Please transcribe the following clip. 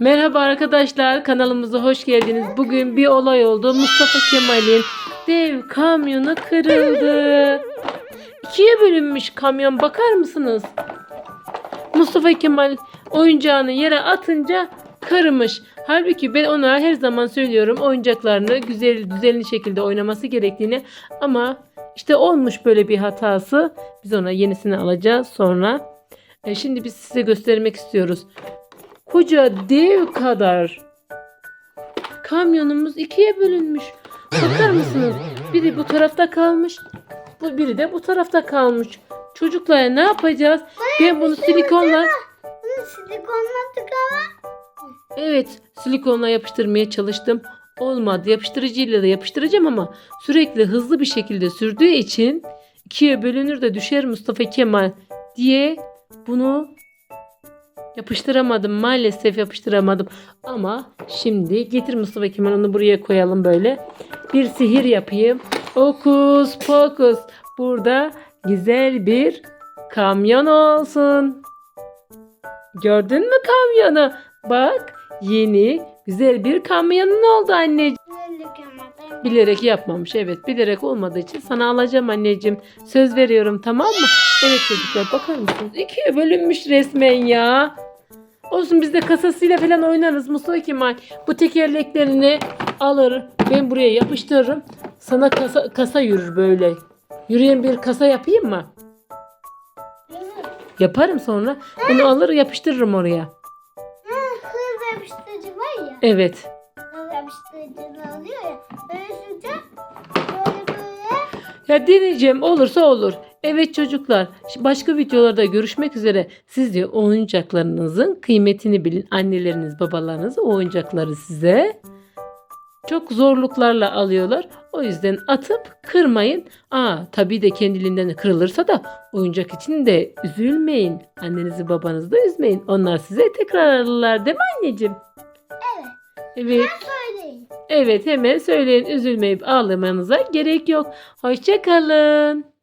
Merhaba arkadaşlar kanalımıza hoş geldiniz. Bugün bir olay oldu. Mustafa Kemal'in dev kamyonu kırıldı. İkiye bölünmüş kamyon bakar mısınız? Mustafa Kemal oyuncağını yere atınca kırmış. Halbuki ben ona her zaman söylüyorum oyuncaklarını güzel düzenli şekilde oynaması gerektiğini ama işte olmuş böyle bir hatası. Biz ona yenisini alacağız sonra. E, şimdi biz size göstermek istiyoruz. Koca dev kadar kamyonumuz ikiye bölünmüş. Bakar mısınız? Biri bu tarafta kalmış. Bu biri de bu tarafta kalmış. Çocuklar ne yapacağız? Ben bunu silikonla Bunu silikonla tıkama. evet silikonla yapıştırmaya çalıştım. Olmadı. Yapıştırıcıyla da yapıştıracağım ama sürekli hızlı bir şekilde sürdüğü için ikiye bölünür de düşer Mustafa Kemal diye bunu yapıştıramadım. Maalesef yapıştıramadım. Ama şimdi getir Mustafa Kemal onu buraya koyalım böyle. Bir sihir yapayım. Okus pokus. Burada güzel bir kamyon olsun. Gördün mü kamyonu? Bak yeni güzel bir kamyonun oldu anneciğim. Bilerek yapmamış evet bilerek olmadığı için sana alacağım anneciğim. Söz veriyorum tamam mı? Evet çocuklar bakar mısınız? İkiye bölünmüş resmen ya. Olsun biz de kasasıyla falan oynarız Mustafa Kemal. Bu tekerleklerini alır ben buraya yapıştırırım. Sana kasa, kasa yürür böyle. Yürüyen bir kasa yapayım mı? Yaparım sonra. Bunu alır yapıştırırım oraya. Hız yapıştırıcı var ya. Evet. Hız yapıştırıcını alıyor ya. Böyle süreceğim. Böyle böyle. Ya deneyeceğim olursa olur. Evet çocuklar başka videolarda görüşmek üzere. Siz de oyuncaklarınızın kıymetini bilin. Anneleriniz babalarınız o oyuncakları size çok zorluklarla alıyorlar. O yüzden atıp kırmayın. Aa tabii de kendiliğinden kırılırsa da oyuncak için de üzülmeyin. Annenizi babanızı da üzmeyin. Onlar size tekrar alırlar değil mi anneciğim? Evet. Evet. Söyleyin. Evet hemen söyleyin üzülmeyip ağlamanıza gerek yok. Hoşçakalın.